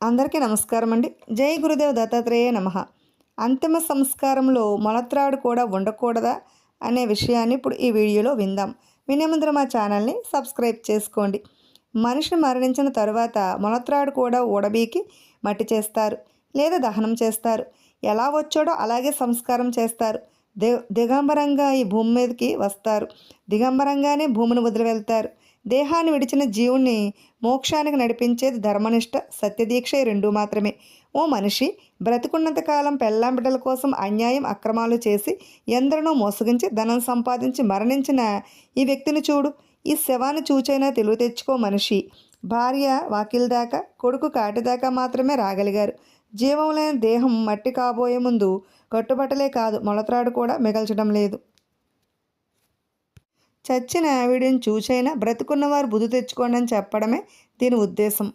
అందరికీ నమస్కారం అండి. జై గురుదేవ్ దత్తాత్రేయ నమ. అంతిమ సంస్కారంలో మొలత్రాడు కూడా ఉండకూడదా అనే విషయాన్ని ఇప్పుడు ఈ వీడియోలో విందాం. వినే ముందర మా ఛానల్ని సబ్స్క్రైబ్ చేసుకోండి. మనిషి మరణించిన తరువాత మొలత్రాడు కూడా ఊడబీకి మట్టి చేస్తారు లేదా దహనం చేస్తారు. ఎలా వచ్చాడో అలాగే సంస్కారం చేస్తారు. ది దిగంబరంగా ఈ భూమి మీదకి వస్తారు. దిగంబరంగానే భూమిని వదిలి వెళ్తారు దేహాన్ని విడిచిన జీవుణ్ణి మోక్షానికి నడిపించేది ధర్మనిష్ట సత్యదీక్ష ఈ రెండు మాత్రమే. ఓ మనిషి బ్రతికున్నంత కాలం పెళ్ళాం బిడ్డల కోసం అన్యాయం అక్రమాలు చేసి ఎందరినో మోసగించి ధనం సంపాదించి మరణించిన ఈ వ్యక్తిని చూడు. ఈ శవాన్ని చూచైనా తెలివి తెచ్చుకో మనిషి. భార్య వాకిల్ దాకా కొడుకు కాటి దాకా మాత్రమే రాగలిగారు. జీవం లేని దేహం మట్టి కాబోయే ముందు కట్టుబట్టలే కాదు మొలత్రాడు కూడా మిగల్చడం లేదు. చచ్చిన ఆవిడని చూచైనా బ్రతుకున్నవారు బుద్ధి తెచ్చుకోండి అని చెప్పడమే దీని ఉద్దేశం.